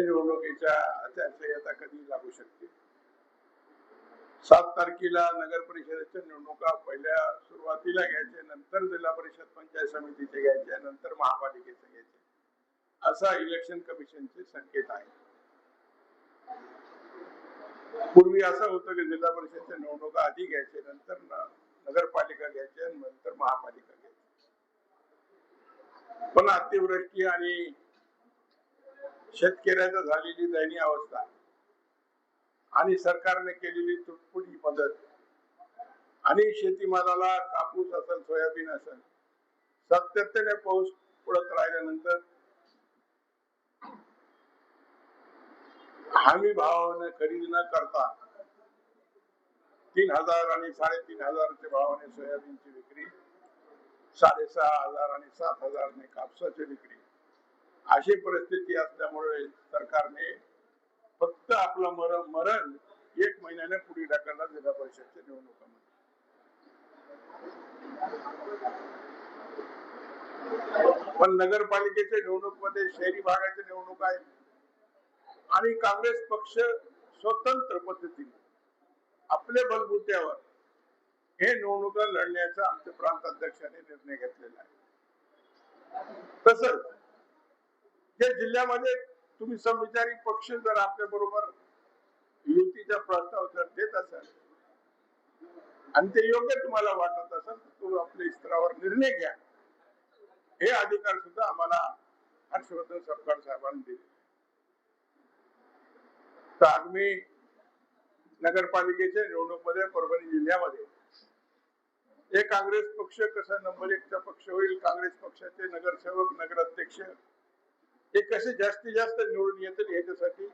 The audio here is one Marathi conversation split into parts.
निवडणुकीच्या आचारसंहिता कधी लागू शकते? सात तारखेला नगर परिषदेच्या निवडणुका पहिल्या सुरुवातीला घ्यायच्या नंतर जिल्हा परिषद पंचायत समितीचे घ्यायचे नंतर महापालिकेचे घ्यायचे. असा इलेक्शन कमिशनचे संकेत आहे. पूर्वी असं होतं की जिल्हा परिषदच्या निवडणुका आधी घ्यायचे नंतर नगरपालिका घ्यायचे नंतर महापालिका घ्यायची. पण अतिवृष्टी आणि शेतकऱ्याचं झालेली दयनीय अवस्था आणि सरकारने केलेली तुटपुटी मदत आणि शेतीमालाला कापूस असेल सोयाबीन असेल सातत्याने पाऊस पडत राहिल्यानंतर हमी भावाने खरेदी न करता तीन हजार आणि साडेतीन हजारच्या भावाने सोयाबीनची विक्री साडेसहा हजार आणि सात हजारने कापसाची विक्री. अशी परिस्थिती असल्यामुळे सरकारने फक्त आपलं मरण मरण एक महिन्याने पुढे ढकलला जिल्हा परिषदच्या निवडणुकांमध्ये. पण नगरपालिकेच्या निवडणूकमध्ये शहरी भागाच्या निवडणूक आहेत. आणि काँग्रेस पक्ष स्वतंत्र पद्धतीने आपल्या बलबुत्यावर हे निवडणुका लढण्याचा आमच्या प्रांत अध्यक्षाने निर्णय घेतलेला आहे. तसंच या जिल्ह्यामध्ये तुम्ही समविचारी पक्ष जर आपल्या बरोबर युतीचा प्रस्ताव जर देत असाल आणि ते योग्य तुम्हाला वाटत असेल तर तुम्ही आपल्या स्तरावर निर्णय घ्या. हे अधिकार सुद्धा आम्हाला हर्षवर्धन सरकार साहेबांनी दिले. तर आगामी नगरपालिकेच्या निवडणुकीमध्ये परभणी जिल्ह्यामध्ये हे काँग्रेस पक्ष कसा नंबर एकचा पक्ष होईल काँग्रेस पक्षाचे नगरसेवक नगराध्यक्ष हे कसे जास्तीत जास्त निवडून येतील याच्यासाठी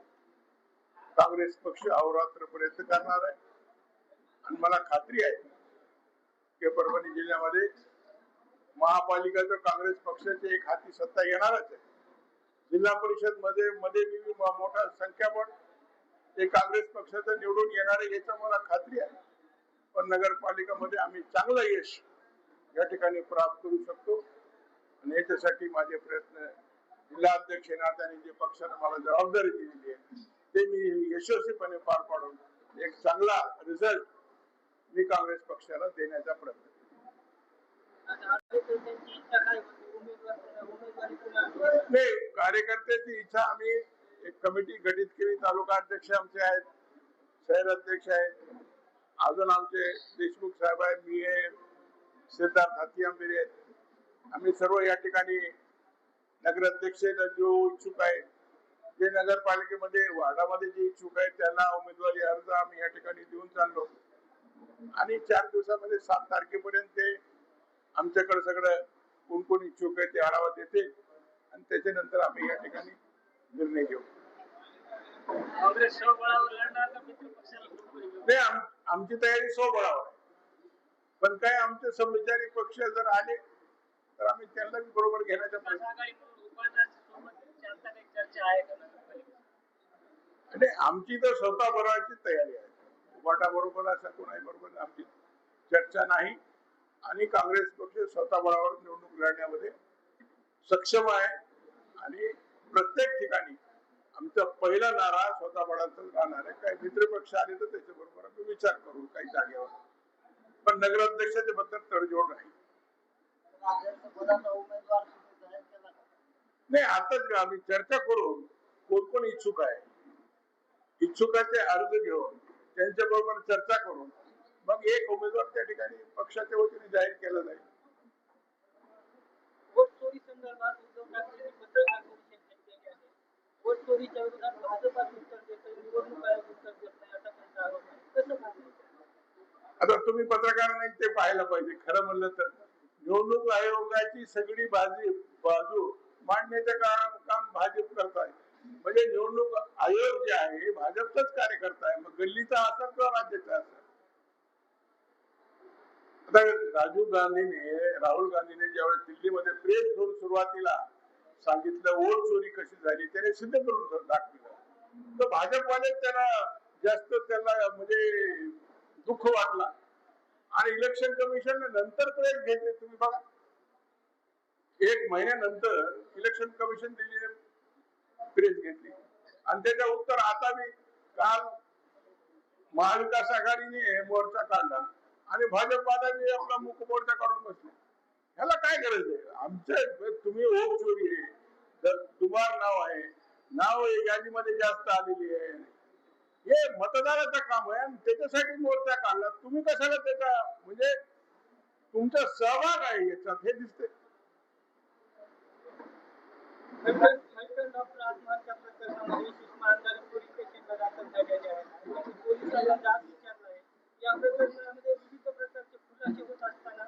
काँग्रेस पक्ष अहोरात्र प्रयत्न करणार आहे. आणि मला खात्री आहे की परभणी जिल्ह्यामध्ये महापालिकेचं काँग्रेस पक्षाचे एक हाती सत्ता येणारच आहे. जिल्हा परिषदमध्ये मध्ये बी म- मोठा संख्यापट ते काँग्रेस पक्षाचं निवडून येणार आहे याचं मला खात्री आहे. पण नगरपालिकामध्ये आम्ही चांगलं यश या ठिकाणी प्राप्त करू शकतो. आणि याच्यासाठी माझे प्रयत्न जिल्हा अध्यक्ष नात्याने जे पक्षाने मला जबाबदारी दिलेली आहे ते मी यशस्वीपणे पार पाडून एक चांगला रिझल्ट मी काँग्रेस पक्षाला देण्याचा प्रयत्न नाही कार्यकर्त्याची इच्छा आम्ही एक कमिटी गठीत केली तालुका अध्यक्ष आमचे आहेत शहर अध्यक्ष आहेत. अजून आमचे देशमुख साहेब आहेत मी आहे सिद्धार्थ हाती आंबेरे आहेत. आम्ही सर्व या ठिकाणी नगराध्यक्ष जो इच्छुक आहे जे नगरपालिकेमध्ये वार्डामध्ये जे इच्छुक आहेत त्यांना उमेदवारी अर्ज आम्ही या ठिकाणी देऊन चाललो. आणि चार दिवसामध्ये सात तारखेपर्यंत ते आमच्याकडे सगळं कोण कोण इच्छुक आहे ते आढावा देते आणि त्याच्यानंतर आम्ही या ठिकाणी निर्णय घेऊ? नाही आम- आमची तयारी स्वबळावर आहे. पण काय आमचे समविचारी पक्ष जर आले तर आम्ही त्यांना बरोबर घेण्याचा प्रयत्न आमची तर स्वतः बरोबरची तयारी आहे. उपाटा बरोबर असं कोणाही बरोबर आमची चर्चा नाही. आणि काँग्रेस पक्ष स्वतः बळावर निवडणूक लढण्यामध्ये सक्षम आहे. आणि प्रत्येक ठिकाणी आमचा पहिला नारा स्वतः बळाचा राहणार आहे. काही मित्र पक्ष आले तर त्याच्याबरोबर आम्ही विचार करू काही जागेवर. पण नगराध्यक्षाच्या बद्दल तडजोड नाही पदाचा उमेदवार तुम्ही जाहीर केला का? नाही आताच आम्ही चर्चा करून कोण कोण इच्छुक आहे? इच्छुकाचे अर्ज घेऊन त्यांच्या बरोबर चर्चा करून मग एक उमेदवार त्या ठिकाणी पक्षाच्या वतीने जाहीर केला जाईल. आता तुम्ही पत्रकार नाही ते पाहायला पाहिजे खरं म्हणलं तर. निवडणूक आयोगाची सगळी बाजू बाजू मांडण्याचं काम काम भाजप करत आहे म्हणजे निवडणूक आयोग जे आहे भाजपचाच कार्यकर्ता आहे. मग गल्लीचा असेल किंवा राज्याचा असेल? आता राजीव गांधीने राहुल गांधीने ज्यावेळेस दिल्लीमध्ये प्रेस घेऊन सुरुवातीला सांगितलं वोट चोरी कशी झाली? त्याने सिद्ध करून दाखवलं. तर भाजपवाले त्यांना जास्त त्यांना म्हणजे दुःख वाटला. आणि इलेक्शन कमिशन नंतर प्रेस घेतले. तुम्ही बघा. एक महिन्यानंतर इलेक्शन कमिशन दिल्लीने प्रेस घेतली. आणि त्याचं उत्तर आता मी काल महाविकास आघाडीने मोर्चा काढला. आणि भाजपवाला आपला मुख मोर्चा काढून बसले. ह्याला काय गरज आहे? आमच्या तुम्ही ओप चोरी आहे. तुम्हाला नाव आहे. नाव यादीमध्ये जास्त आलेली आहे. हे मतदाराचं काम आहे आणि त्याच्यासाठी मोर्चा काढला. तुम्ही कशाला त्याचा म्हणजे तुमचा सहभाग आहे याच्यात हे दिसते डॉक्टर आहेत पोलिसांना या विविध प्रकारचे होत असताना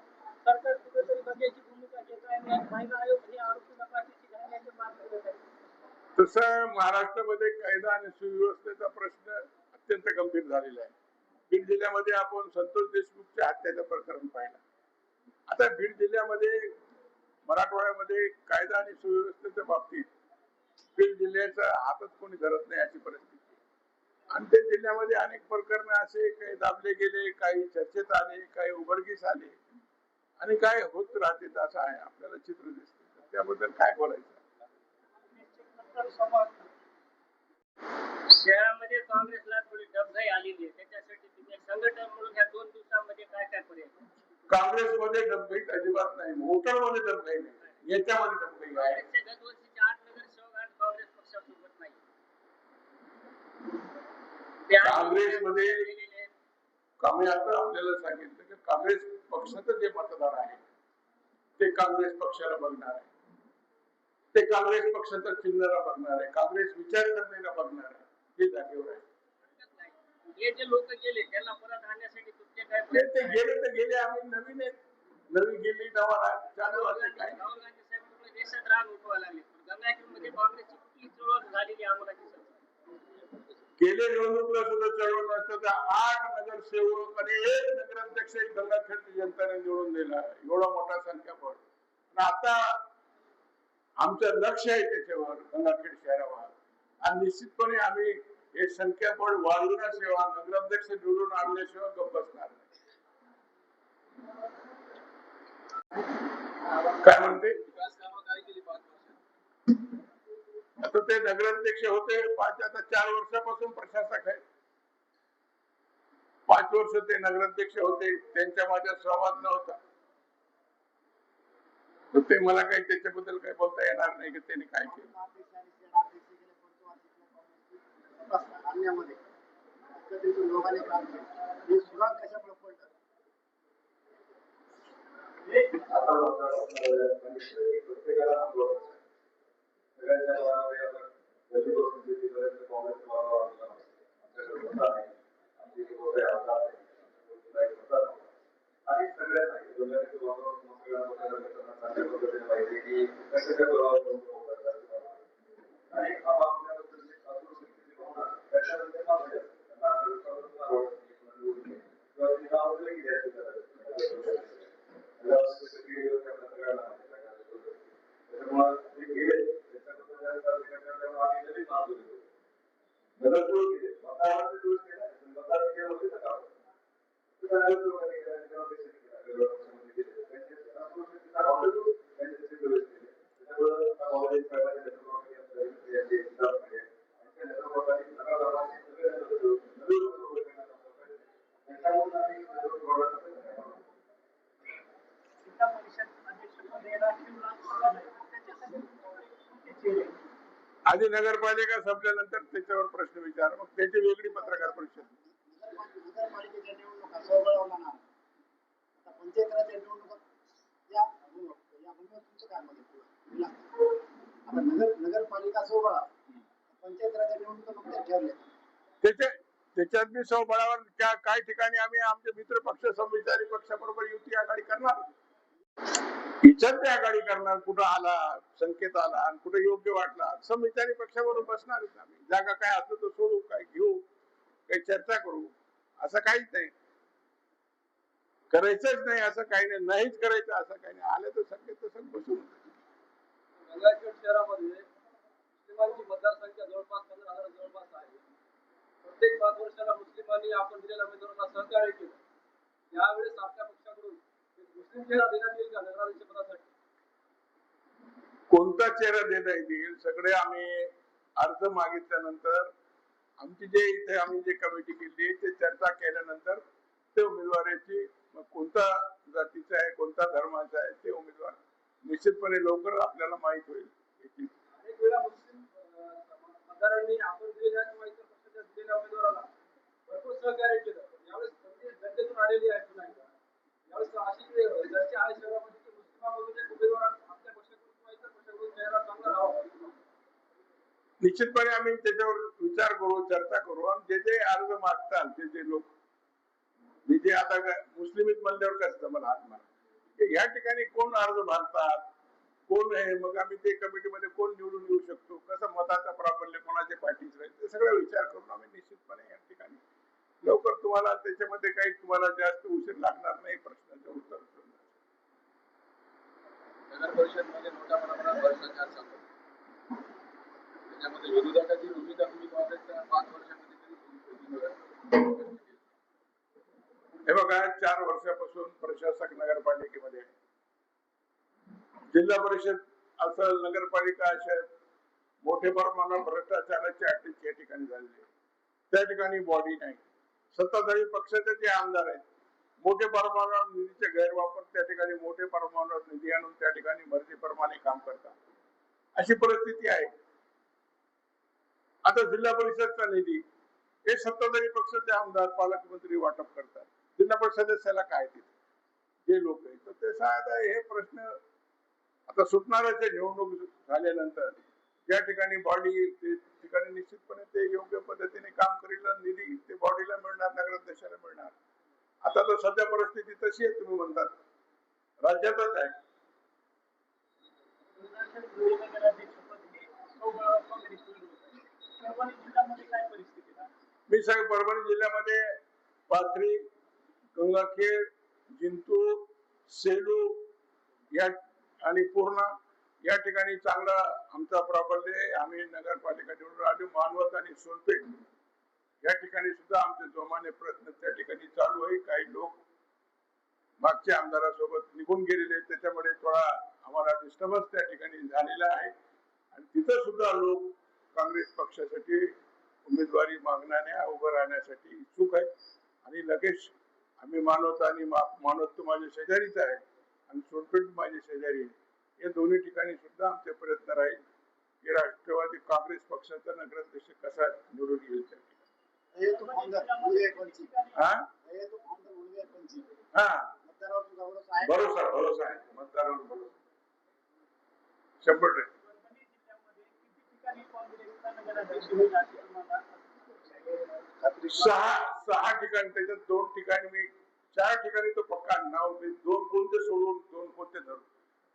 सरकार कुठेतरी भूमिका घेत आहे आयोग हे तसं महाराष्ट्रामध्ये कायदा आणि सुव्यवस्थेत गंभीर झालेलं आहे. बीड जिल्ह्यामध्ये आपण संतोष देशमुखच्या हत्याचं प्रकरण पाहिलं. आता बीड जिल्ह्यामध्ये मराठवाड्यामध्ये कायदा आणि सुव्यवस्थेच्या बाबतीत बीड जिल्ह्याचा हातच कोणी धरत नाही अशी परिस्थिती आणि त्या जिल्ह्यामध्ये अनेक प्रकरण असे काही दाबले गेले काही चर्चेत आले काही उघडकीस आले. आणि काय होत राहते असं आहे आपल्याला चित्र दिसते. त्याबद्दल काय बोलायचं? शहरामध्ये काँग्रेसला थोडी डबघाई आलेली आहे. त्याच्यासाठी तुम्ही संघटन म्हणून ह्या दोन दिवसामध्ये काय काय पर्याय काँग्रेसमध्ये डबघाई अजिबात नाही. वोटरमध्ये डबघाई नाही. याच्यामध्ये डबघाई आहे. काँग्रेसचे गतवर्षीचे आठ नगरसेवक आज काँग्रेस पक्षासोबत नाही. ते आज काँग्रेसमध्ये गेलेले आहेत. आता आपल्याला सांगितलं की काँग्रेस पक्षाचं जे मतदार आहे ते काँग्रेस पक्षाला बघणार आहे. ते काँग्रेस पक्षाचं चिन्हाला बघणार आहे. काँग्रेस विचारसरणीला बघणार आहे. जागेवर आहे. हे जे लोक गेले त्यांना परत आणण्यासाठी तुमचे काय ते गेले तर गेले आम्ही नवीन आहेत. नवी गेली नवा चालू राहुल गांधी साहेब पूर्ण देशात रान उठवायला लागले? पण गंगाखेडमध्ये काँग्रेसची कुठली चळवळ झालेली आम्हाला दिसत. गेले निवडणुकीला सुद्धा चळवळ नसतं तर आठ नगरसेवक आणि एक नगराध्यक्ष गंगाखेडची जनताने निवडून दिला. एवढा मोठा संख्याबळ. आणि आता आमचं लक्ष आहे त्याच्यावर गंगाखेड शहरावर. आणि निश्चितपणे आम्ही हे संख्याबळ वाढवण्याशिवाय नगराध्यक्ष निवडून आणल्याशिवाय गप्प बसणार काय म्हणते? आता ते नगराध्यक्ष होते पाच आता चार वर्षापासून प्रशासक आहे. पाच वर्ष ते नगराध्यक्ष होते त्यांच्या माझ्या संवाद नव्हता. तर ते मला काही त्याच्याबद्दल काही बोलता येणार नाही की त्यांनी काय केलं. आणण्यामध्ये एकत्रित लोकांनी काम केलं हे सुराग कशामुळे पडलं जिल्हा आधी नगरपालिका संपल्यानंतर त्याच्यावर प्रश्न विचार. मग त्याची वेगळी पत्रकार परिषद. नगरपालिका- निवडणुका काय त्याच्या त्याच्यात बी स्वबळावर त्या काही ठिकाणी आम्ही आमचे मित्र पक्ष संविचारी पक्षाबरोबर युती आघाडी करणार. विचारते आघाडी करणार कुठं आला संकेत आला आणि कुठं योग्य वाटला संविचारी पक्षाबरोबर बसणारच आम्ही. जागा काय असलं तर सोडू काय घेऊ काही चर्चा करू असं काहीच नाही. करायचंच नाही असं काही नाही. नाहीच करायचं असं काही नाही. आलं तर संकेत तसं बसून. गंगाखेड शहरामध्ये मुस्लिमांची मतदारसंख्या जवळपास पंधरा हजार जवळपास आहे. प्रत्येक पाच वर्षाला मुस्लिमांनी आपण दिलेल्या उमेदवारांना सहकार्य केलं. यावेळेस आपल्या पक्षाकडून कोणता चेहरा देता येईल सगळे आम्ही अर्ज मागितल्यानंतर आमची जे इथे आम्ही जे कमिटी केली ते चर्चा केल्यानंतर ते उमेदवाराची कोणता जातीचा आहे कोणता धर्माचा आहे ते उमेदवार निश्चितपणे लवकर आपल्याला माहीत होईल. आपण निश्चितपणे आम्ही त्याच्यावर विचार करू चर्चा करू. आणि जे जे अर्ज मागतात ते जे लोक मी जे आता मुस्लिम म्हणल्यावर कसं मला हात मार. या ठिकाणी कोण अर्ज मागतात? कोण आहे मग आम्ही ते कमिटीमध्ये कोण निवडून येऊ शकतो? कसं मताचा प्राबल्य कोणाच्या पाठीच राहील? ते सगळं विचार करून आम्ही निश्चितपणे या ठिकाणी लवकर तुम्हाला त्याच्यामध्ये काही तुम्हाला जास्त उशीर लागणार नाही प्रश्नाचं उत्तर. नगर परिषदमध्ये मोठ्या प्रमाणात भ्रष्टाचार चालतो त्याच्यामध्ये विरोधकाची भूमिका तुम्ही काँग्रेसच्या पाच वर्षामध्ये कधी केली? हे बघा चार वर्षापासून प्रशासक नगरपालिकेमध्ये आहे. जिल्हा परिषद असेल नगरपालिका असेल मोठे प्रमाणात भ्रष्टाचाराचे अटॅच या ठिकाणी झालेले आहे. त्या ठिकाणी बॉडी नाही सत्ताधारी पक्षाचे जे आमदार आहेत मोठे प्रमाणावर निधीचे गैरवापर त्या ठिकाणी मोठे प्रमाणावर निधी आणून त्या ठिकाणी मर्जीप्रमाणे काम करतात. अशी परिस्थिती आहे. आता जिल्हा परिषदचा निधी हे सत्ताधारी पक्षाचे आमदार पालकमंत्री वाटप करतात. जिल्हा परिषद सदस्याला काय तिथे जे लोक आहेत तर ते साधा हे प्रश्न आता सुटणाऱ्याचे निवडणूक झाल्यानंतर ज्या ठिकाणी बॉडी येईल ते ठिकाणी निश्चितपणे ते योग्य पद्धतीने काम करील निधी ते बॉडीला मिळणार नगराध्यक्षाला मिळणार आता तर सध्या परिस्थिती तशी आहे तुम्ही म्हणतात राज्यातच आहे आहे? मी सांग परभणी जिल्ह्यामध्ये पाथरी गंगाखेड जिंतूर सेलू या आणि पूर्णा या ठिकाणी चांगला आमचा प्राबल्य आहे. आम्ही नगरपालिका निवडून आलो मानवत आणि सोनपेठ या ठिकाणी सुद्धा आमचे जोमाने प्रयत्न त्या ठिकाणी चालू आहे. काही लोक मागच्या आमदारासोबत निघून गेलेले त्याच्यामुळे थोडा आम्हाला डिस्टर्बन्स त्या ठिकाणी झालेला आहे. आणि तिथं सुद्धा लोक काँग्रेस पक्षासाठी उमेदवारी मागण्याने उभं राहण्यासाठी इच्छुक आहेत. आणि लगेच आम्ही मानवत आणि मा- मानवत माझ्या शेजारीच आहे. आणि सोनपेठ माझे शेजारी आहे या दोन्ही ठिकाणी सुद्धा आमचे प्रयत्न राहील की राष्ट्रवादी काँग्रेस पक्षाचा नगराध्यक्ष कसा निवडून येईल हे हा? हे हा. भरोसा भरोसा आहे. मतदारांवर भरोसा शंभर टक्के. सहा सहा ठिकाणी त्याच्यात दोन ठिकाणी मी चार ठिकाणी तो पक्का नाव मी दोन कोणते सोडून दोन कोणते धरून.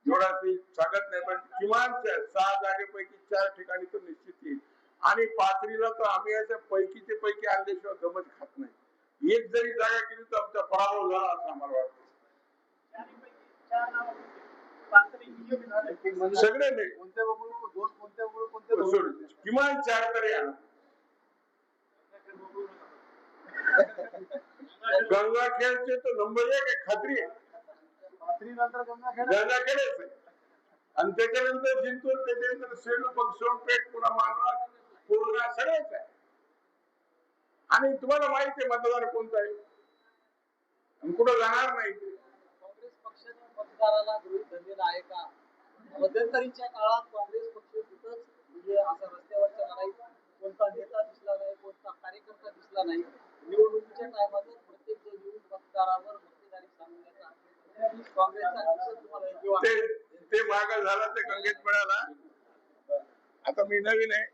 मी सांगत नाही पण किमान सहा जागेपैकी चार ठिकाणी तो निश्चित येईल. आणि पाथरीला तर आम्ही अशा पैकीचे पैकी आणल्याशिवाय गमत खात नाही. एक जरी जागा केली तर आमचा पराभव झाला असं आम्हाला वाटतं. सगळे नाही. सोड. किमान चार तरी आणा. गंगाखेडचे तर नंबर एक खात्री आहे. गंगाखेडच आणि त्याच्यानंतर जिंतूर त्याच्यानंतर सेलू पुन्हा मानवत पूर्णा सगळेच आहे. आणि तुम्हाला माहिती आहे मतदार कोणता आहे? आणि कुठं जाणार नाही ते. काँग्रेस पक्षाने मतदाराला गृहीत धरलेला आहे का? मध्यंतरीच्या काळात काँग्रेस पक्ष कुठंच म्हणजे असा रस्त्यावरच्या लढाईत कोणता नेता दिसला नाही कोणता कार्यकर्ता दिसला नाही. निवडणुकीच्या टायमातच प्रत्येक जण येऊन मतदारावर मक्तेदारी सांगण्याचा काँग्रेसचा पक्ष तुम्हाला योग्य वाटतो ते ते माग झाला ते गंगेत मिळाला आता मी नवीन आहे